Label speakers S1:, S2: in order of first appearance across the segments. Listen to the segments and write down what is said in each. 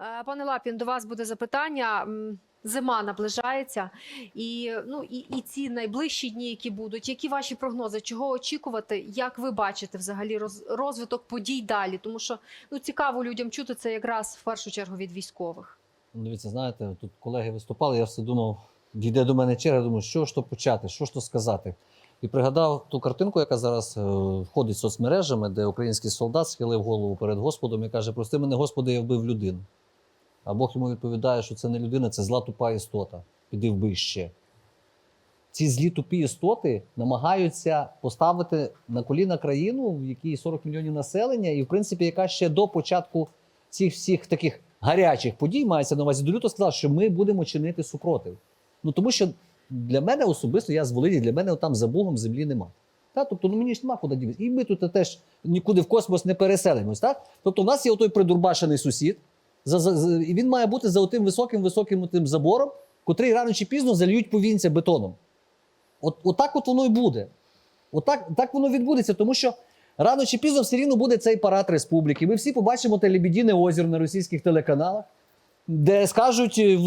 S1: Е, Пане Лапін, до вас буде запитання. Зима наближається, і ну і, і ці найближчі дні, які будуть, які ваші прогнози? Чого очікувати? Як ви бачите взагалі роз, розвиток подій далі? Тому що ну цікаво людям чути це якраз в першу чергу від військових.
S2: Ну, Дивіться, знаєте, тут колеги виступали, я все думав, дійде до мене черга, думаю, що ж то почати, що ж то сказати. І пригадав ту картинку, яка зараз е, ходить соцмережами, де український солдат схилив голову перед Господом і каже: Прости мене, Господи, я вбив людину. А Бог йому відповідає, що це не людина, це зла тупа істота. Піди вбий ще. Ці злі тупі істоти намагаються поставити на коліна країну, в якій 40 мільйонів населення, і, в принципі, яка ще до початку цих всіх таких гарячих подій мається на увазі. До лютого сказав, що ми будемо чинити супротив. Ну тому що для мене особисто, я з Волині, для мене там за Богом землі нема. Та? Тобто, ну мені ж нема куди діватися. І ми тут теж нікуди в космос не переселимось. Так? Тобто, у нас є отой придурбашений сусід, за, за, і він має бути за отим високим високим тим забором, котрий рано чи пізно зальють повінця бетоном. От, отак от воно і буде. Отак так воно відбудеться, тому що рано чи пізно все рівно буде цей парад республіки. Ми всі побачимо телебідіне озеро на російських телеканалах, де скажуть, е,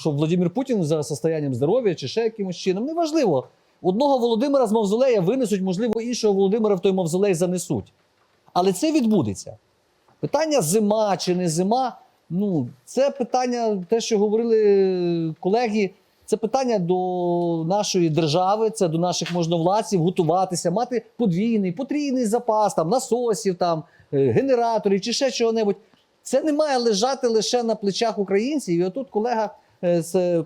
S2: що Владимир Путін за состоянням здоров'я чи ще якимось чином. Неважливо. Одного Володимира з мавзолея винесуть, можливо, іншого Володимира в той мавзолей занесуть. Але це відбудеться. Питання зима чи не зима. Ну, це питання, те, що говорили колеги, це питання до нашої держави, це до наших можновладців готуватися, мати подвійний, потрійний запас там, насосів, там, е, генераторів чи ще чого-небудь. Це не має лежати лише на плечах українців. І отут колега е, з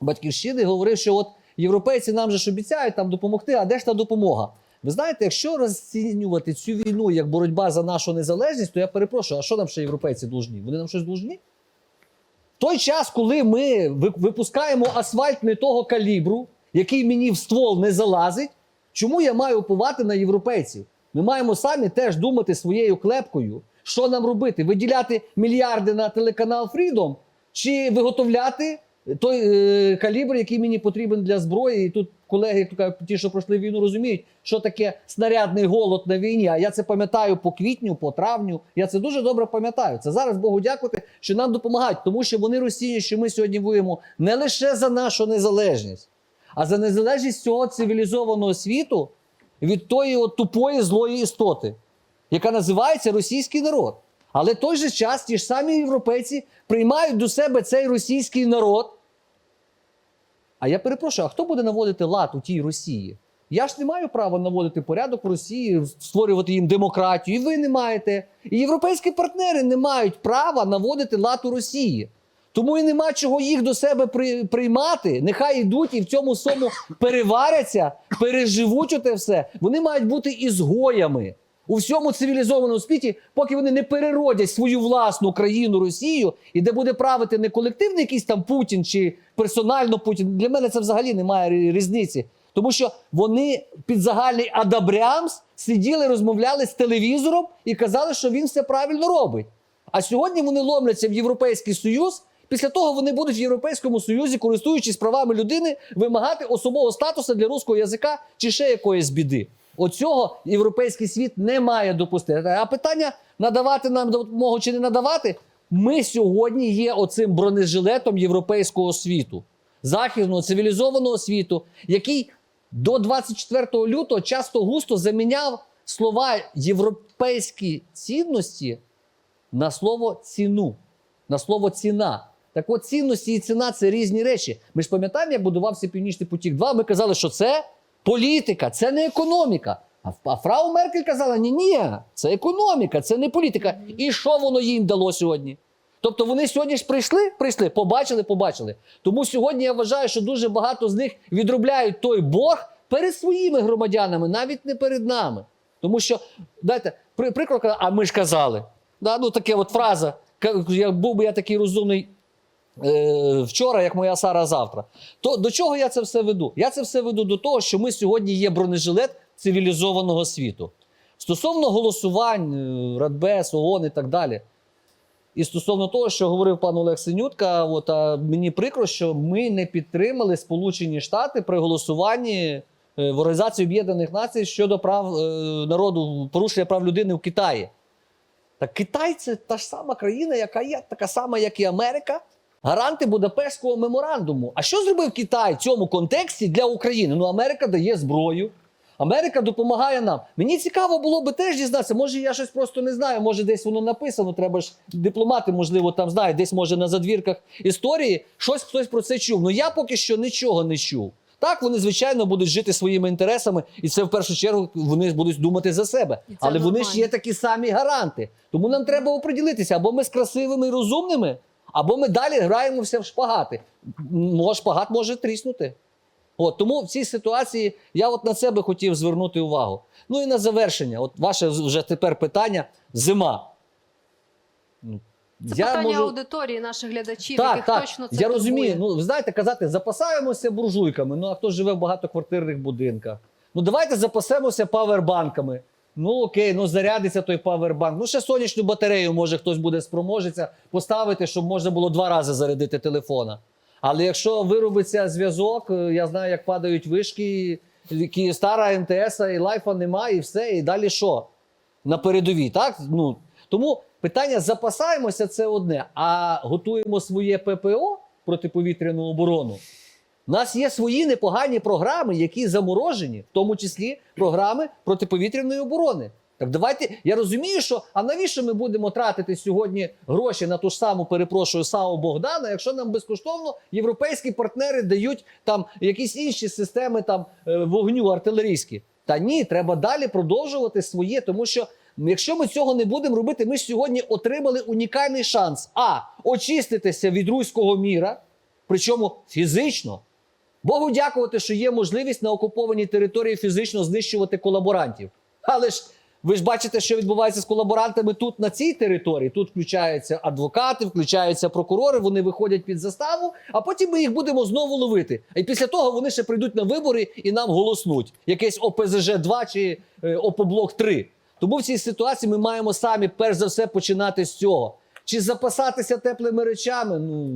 S2: батьківщини говорив, що от європейці нам же ж обіцяють там допомогти, а де ж та допомога? Ви знаєте, якщо розцінювати цю війну як боротьба за нашу незалежність, то я перепрошую, а що нам ще європейці должні? Вони нам щось должні? В той час, коли ми випускаємо асфальт не того калібру, який мені в ствол не залазить, чому я маю уповати на європейців? Ми маємо самі теж думати своєю клепкою, що нам робити: виділяти мільярди на телеканал Freedom чи виготовляти той е, калібр, який мені потрібен для зброї. І тут колеги, кажуть, ті, що пройшли війну, розуміють, що таке снарядний голод на війні. А я це пам'ятаю по квітню, по травню. Я це дуже добре пам'ятаю. Це зараз Богу дякувати, що нам допомагають, тому що вони розцінюють, що ми сьогодні воюємо не лише за нашу незалежність, а за незалежність цього цивілізованого світу від тої от тупої злої істоти, яка називається російський народ. Але той же час ті ж самі європейці приймають до себе цей російський народ. А я перепрошую, а хто буде наводити лад у тій Росії? Я ж не маю права наводити порядок в Росії, створювати їм демократію, і ви не маєте. І європейські партнери не мають права наводити лад у Росії. Тому і нема чого їх до себе при, приймати. Нехай йдуть і в цьому всьому переваряться, переживуть оте все. Вони мають бути ізгоями у всьому цивілізованому світі, поки вони не переродять свою власну країну Росію, і де буде правити не колективний якийсь там Путін чи персонально Путін. Для мене це взагалі немає різниці. Тому що вони під загальний адабрямс сиділи, розмовляли з телевізором і казали, що він все правильно робить. А сьогодні вони ломляться в Європейський Союз. Після того вони будуть в Європейському Союзі, користуючись правами людини, вимагати особового статусу для руського язика чи ще якоїсь біди. Оцього європейський світ не має допустити. А питання надавати нам допомогу чи не надавати. Ми сьогодні є оцим бронежилетом європейського світу, західного цивілізованого світу, який до 24 лютого часто густо заміняв слова європейські цінності на слово ціну, на слово ціна. Так от цінності і ціна це різні речі. Ми ж пам'ятаємо, як будувався Північний потік 2 Ми казали, що це політика, це не економіка. А, фрау Меркель казала: ні, ні, це економіка, це не політика. І що воно їм дало сьогодні? Тобто вони сьогодні ж прийшли, прийшли, побачили, побачили. Тому сьогодні я вважаю, що дуже багато з них відробляють той борг перед своїми громадянами, навіть не перед нами. Тому що, при, прикро, а ми ж казали. Да, ну таке от фраза. Як був би я такий розумний е, вчора, як моя Сара завтра. То до чого я це все веду? Я це все веду до того, що ми сьогодні є бронежилет цивілізованого світу. Стосовно голосувань, е, Радбез, ООН і так далі. І стосовно того, що говорив пан Олег Синютка, от, а мені прикро, що ми не підтримали Сполучені Штати при голосуванні е, в Організації Об'єднаних Націй щодо прав народу, порушення прав людини в Китаї. Так Китай це та ж сама країна, яка є така сама, як і Америка. Гаранти Будапештського меморандуму. А що зробив Китай в цьому контексті для України? Ну, Америка дає зброю. Америка допомагає нам. Мені цікаво було би теж дізнатися. Може, я щось просто не знаю. Може, десь воно написано. Треба ж дипломати, можливо, там знають, десь може на задвірках історії щось хтось про це чув. Ну я поки що нічого не чув. Так, вони звичайно будуть жити своїми інтересами, і це в першу чергу вони будуть думати за себе. Але вони ж є такі самі гаранти. Тому нам треба оприділитися, або ми з красивими і розумними, або ми далі граємося в шпагати. М, шпагат може тріснути. От, тому в цій ситуації я от на це би хотів звернути увагу. Ну і на завершення, от ваше вже тепер питання: зима. Ну,
S1: Це питання
S2: можу-
S1: аудиторії наших глядачів,
S2: так,
S1: яких
S2: так.
S1: точно це
S2: я розумію.
S1: турбує.
S2: Ну, ви знаєте, казати, запасаємося буржуйками. Ну, а хто живе в багатоквартирних будинках? Ну, давайте запасемося павербанками. Ну, окей, ну зарядиться той павербанк. Ну, ще сонячну батарею, може, хтось буде спроможеться поставити, щоб можна було два рази зарядити телефона. Але якщо виробиться зв'язок, е, я знаю, як падають вишки, які стара МТС, і лайфа немає, і все, і далі що? на передовій, так? Ну, тому питання запасаємося це одне, а готуємо своє ППО протиповітряну оборону. У нас є свої непогані програми, які заморожені, в тому числі програми протиповітряної оборони. Так давайте, я розумію, що а навіщо ми будемо тратити сьогодні гроші на ту ж саму, перепрошую, САУ Богдана, якщо нам безкоштовно європейські партнери дають там якісь інші системи там е, вогню артилерійські. Та ні, треба далі продовжувати своє, тому що якщо ми цього не будемо робити, ми сьогодні отримали унікальний шанс а очиститися від руського міра, причому фізично. Богу дякувати, що є можливість на окупованій території фізично знищувати колаборантів. Але ж ви ж бачите, що відбувається з колаборантами тут на цій території. Тут включаються адвокати, включаються прокурори, вони виходять під заставу, а потім ми їх будемо знову ловити. А після того вони ще прийдуть на вибори і нам голоснуть. Якесь ОПЗЖ 2 чи е, ОПОБЛОК 3. Тому в цій ситуації ми маємо самі перш за все починати з цього. Чи запасатися теплими речами? Ну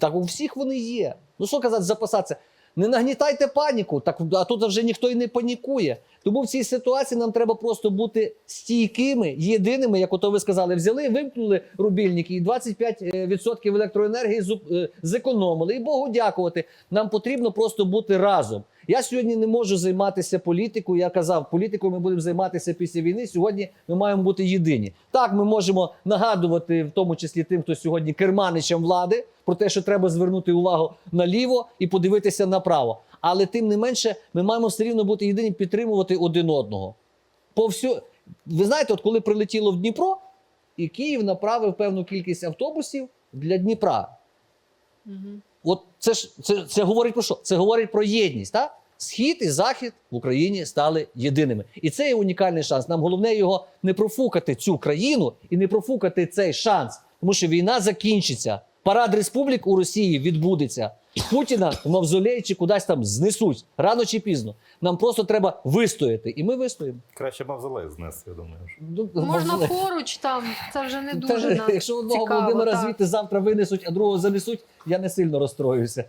S2: так у всіх вони є. Ну що казати, запасатися? Не нагнітайте паніку, так а тут вже ніхто і не панікує. Тому в цій ситуації нам треба просто бути стійкими, єдиними, як ото ви сказали, взяли, вимкнули рубільники і 25% електроенергії е, зекономили. І Богу дякувати. Нам потрібно просто бути разом. Я сьогодні не можу займатися політикою. Я казав, політикою ми будемо займатися після війни. Сьогодні ми маємо бути єдині. Так, ми можемо нагадувати, в тому числі тим, хто сьогодні керманичем влади, про те, що треба звернути увагу наліво і подивитися направо. Але тим не менше, ми маємо все рівно бути єдині, підтримувати один одного. По всю... Ви знаєте, от коли прилетіло в Дніпро, і Київ направив певну кількість автобусів для Дніпра.
S1: Мгм.
S2: От це ж це, це говорить про що? Це говорить про єдність. Так? Схід і захід в Україні стали єдиними. І це є унікальний шанс. Нам головне його не профукати цю країну і не профукати цей шанс, тому що війна закінчиться. Парад республік у Росії відбудеться. Путіна в мавзолей чи кудись там знесуть рано чи пізно. Нам просто треба вистояти, і ми вистоїмо.
S3: Краще мавзолей знести, я думаю. що.
S2: Ну,
S1: Можна
S2: мавзолей.
S1: поруч там, це вже не дуже
S2: Та,
S1: нам
S2: якщо одного
S1: цікаво,
S2: Володимира
S1: так.
S2: звідти завтра винесуть, а другого занесуть, я не сильно розстроюся.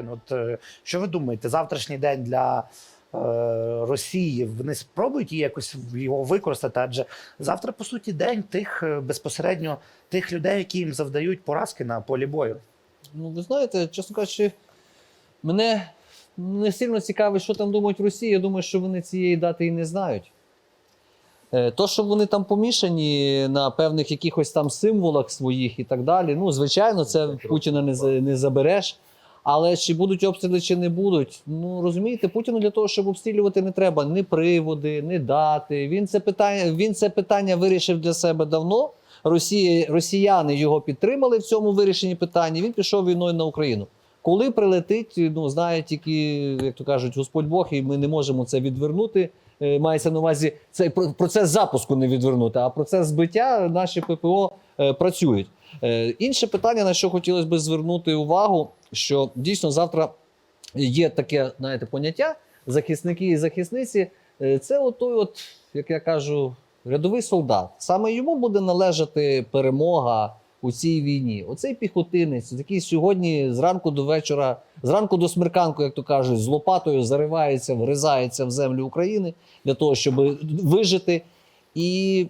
S4: Пане от е, що ви думаєте, завтрашній день для е, Росії вони спробують її якось його використати? Адже завтра, по суті, день тих е, безпосередньо тих людей, які їм завдають поразки на полі бою.
S2: Ну, ви знаєте, чесно кажучи, мене не сильно цікавить, що там думають в Росії. Я думаю, що вони цієї дати і не знають. Е, То, що вони там помішані на певних якихось там символах своїх і так далі. Ну, звичайно, це Путіна не, не забереш. Але чи будуть обстріли, чи не будуть. Ну розумієте, Путіну для того, щоб обстрілювати, не треба ні приводи, ні дати. Він це питання, він це питання вирішив для себе давно. Росія, росіяни його підтримали в цьому вирішенні питання. Він пішов війною на Україну. Коли прилетить, ну знає тільки, як то кажуть, Господь Бог, і ми не можемо це відвернути. Е, Мається на увазі цей про- процес запуску не відвернути, а процес збиття наші ППО е, працюють. Е, інше питання, на що хотілося б звернути увагу, що дійсно завтра є таке, знаєте, поняття захисники і захисниці. Е, Це отой, от, як я кажу, рядовий солдат. Саме йому буде належати перемога у цій війні. Оцей піхотинець, який сьогодні зранку до вечора, зранку до смерканку, як то кажуть, з лопатою заривається, вризається в землю України для того, щоб вижити. І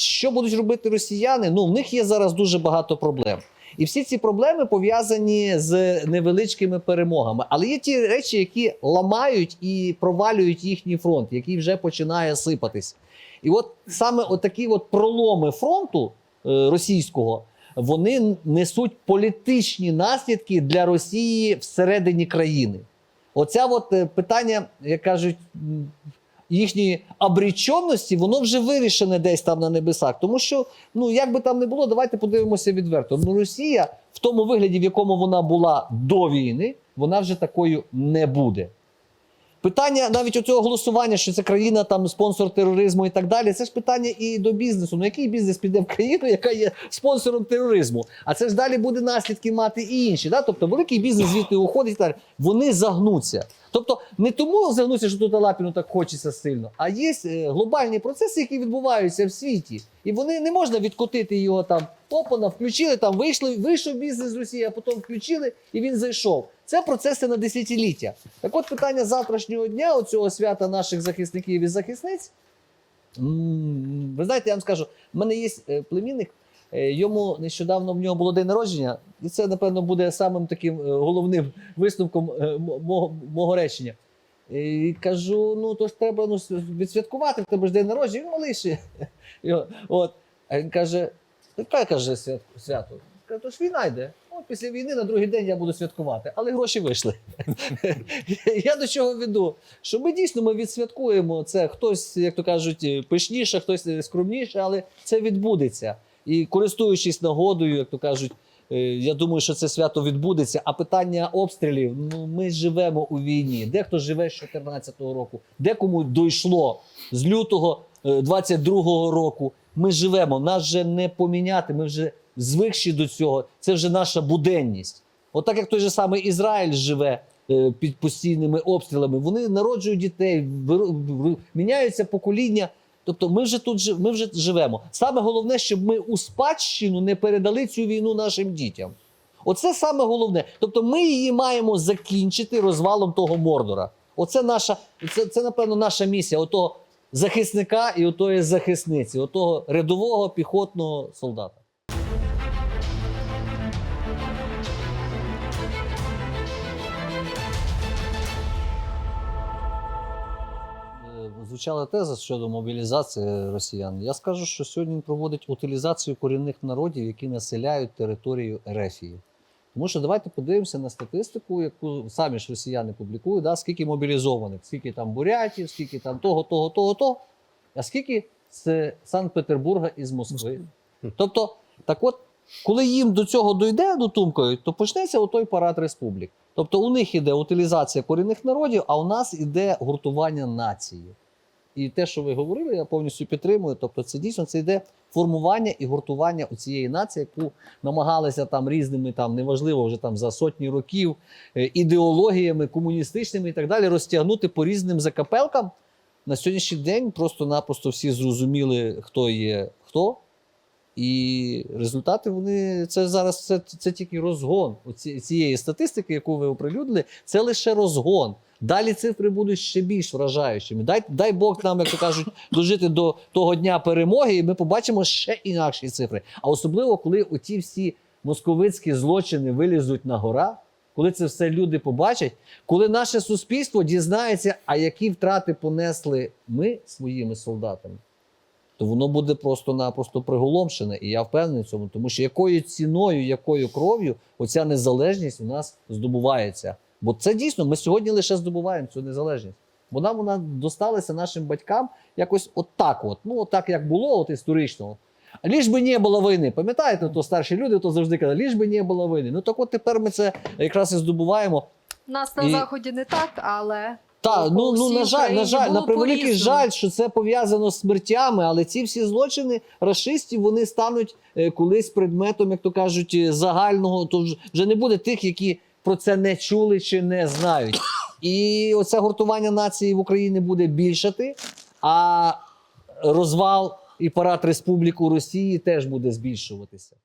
S2: що будуть робити росіяни? Ну, в них є зараз дуже багато проблем. І всі ці проблеми пов'язані з невеличкими перемогами. Але є ті речі, які ламають і провалюють їхній фронт, який вже починає сипатись. І от саме отакі от проломи фронту е, російського вони несуть політичні наслідки для Росії всередині країни. Оця от е, питання, як кажуть, їхньої обріченості, воно вже вирішене десь там на небесах. Тому що, ну як би там не було, давайте подивимося відверто. Ну, Росія в тому вигляді, в якому вона була до війни, вона вже такою не буде. Питання навіть у цього голосування, що це країна там спонсор тероризму і так далі. Це ж питання і до бізнесу. Ну який бізнес піде в країну, яка є спонсором тероризму? А це ж далі буде наслідки мати і інші. Да? Тобто великий бізнес звідти уходить. так. Вони загнуться. Тобто не тому загнуться, що тут Лапіну так хочеться сильно, а є е, глобальні процеси, які відбуваються в світі, і вони не можна відкотити його там. Опана, включили там, вийшли, вийшов бізнес з Росії, а потім включили і він зайшов. Це процеси на десятиліття. Так от питання завтрашнього дня, оцього свята наших захисників і захисниць. Ви знаєте, я вам скажу, в мене є е, племінник, е, йому нещодавно в нього було день народження, і це, напевно, буде самим таким е, головним висновком мого, мого речення. І кажу: ну то ж треба ну, відсвяткувати, в тебе ж день народження, він малий. От. А він каже: яке каже свят- свято? Каже, то ж війна йде. От після війни на другий день я буду святкувати, але гроші вийшли. я до чого веду? Що ми дійсно ми відсвяткуємо це. Хтось, як то кажуть, пишніше, хтось скромніше, але це відбудеться. І користуючись нагодою, як то кажуть, е, я думаю, що це свято відбудеться. А питання обстрілів: ну ми живемо у війні. Дехто живе з 2014 року, декому дійшло з лютого е, 22-го року. Ми живемо, нас вже не поміняти. Ми вже звикші до цього. Це вже наша буденність. Отак як той же самий Ізраїль живе е, під постійними обстрілами, вони народжують дітей, міняються покоління. Тобто ми вже тут ми вже живемо. Саме головне, щоб ми у спадщину не передали цю війну нашим дітям. Оце саме головне. Тобто ми її маємо закінчити розвалом того Мордора. Оце наша, це, це напевно, наша місія. Отого захисника і отої захисниці, отого рядового піхотного солдата. Звучала теза щодо мобілізації росіян. Я скажу, що сьогодні він проводить утилізацію корінних народів, які населяють територію Ерефії. Тому що давайте подивимося на статистику, яку самі ж росіяни публікують, да, скільки мобілізованих, скільки там бурятів, скільки там того, того, того, того, а скільки з Санкт-Петербурга і з Москви. Тобто, так от, коли їм до цього дойде до тумкою, то почнеться отой парад республік. Тобто у них іде утилізація корінних народів, а у нас іде гуртування нації. І те, що ви говорили, я повністю підтримую. Тобто, це дійсно це йде формування і гуртування у цієї нації, яку намагалися там різними, там неважливо вже там за сотні років е, ідеологіями комуністичними і так далі розтягнути по різним закапелкам. На сьогоднішній день просто-напросто всі зрозуміли, хто є хто. І результати вони це зараз це, це тільки розгон оці- цієї статистики, яку ви оприлюднили, це лише розгон. Далі цифри будуть ще більш вражаючими. Дай, дай Бог нам, як то кажуть, дожити до того дня перемоги, і ми побачимо ще інакші цифри. А особливо, коли оті всі московицькі злочини вилізуть на гора, коли це все люди побачать, коли наше суспільство дізнається, а які втрати понесли ми своїми солдатами то воно буде просто-напросто приголомшене. І я впевнений в цьому, тому що якою ціною, якою кров'ю оця незалежність у нас здобувається. Бо це дійсно ми сьогодні лише здобуваємо цю незалежність. Бо нам вона досталася нашим батькам якось отак, от, ну отак як було, от історично. Ліж би не було війни. Пам'ятаєте, то старші люди то завжди казали, ліж би не було війни. Ну так от тепер ми це якраз і здобуваємо.
S1: У нас на
S2: І-
S1: заході не так, але
S2: Так, ну, ну на жаль, на жаль, на превеликий жаль, що це пов'язано з смертями, але ці всі злочини расистів вони стануть е, колись предметом, як то кажуть, е, загального. То вже- вже не буде тих, які про це не чули чи не знають. І оце гуртування нації в Україні буде більшати, а розвал і парад республіку Росії теж буде збільшуватися.